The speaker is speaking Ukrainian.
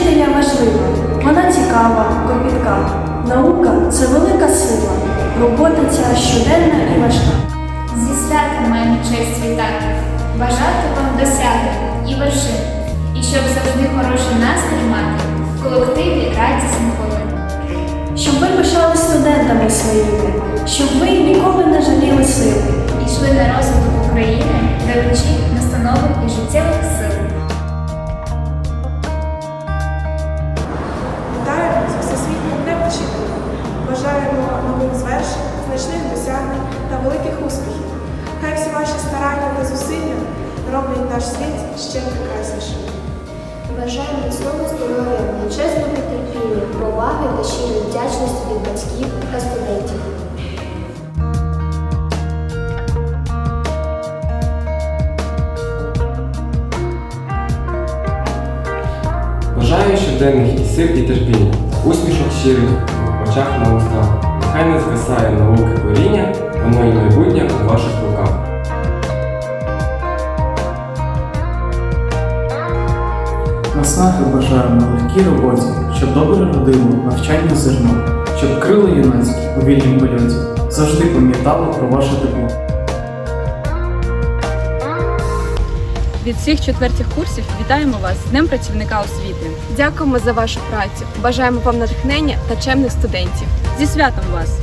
важлива, вона цікава, кропітка. Наука це велика сила. Робота ця щоденна і важка. Зі святом маємо честь вітати, бажати вам досягнень і вершин, і щоб завжди хороший настрій мати, в колективі радісні ходити. Щоб ви пишали студентами своїми, щоб ви ніколи не жаліли сили. І йшли на розвиток України, даючи нових значних досягнень та великих успіхів. Хай всі ваші старання та зусилля роблять наш світ ще прекраснішим. Бажаємо міцного здоров'я, величезного терпіння, поваги та щирої вдячності від батьків та студентів. Бажаю щоденних і сил, і терпіння, усмішок щирих в очах на устах. Нехай не згасає науки коріння, воно і майбутнє у ваших руках. Наснаги бажаємо на легкій роботі, щоб добре родило навчання зерно, щоб крила юнацькі у вільнім польоті завжди пам'ятали про ваше тепло. Від всіх четвертих курсів вітаємо вас з Днем працівника освіти. Дякуємо за вашу працю. Бажаємо вам натхнення та чемних студентів. Зі святом вас!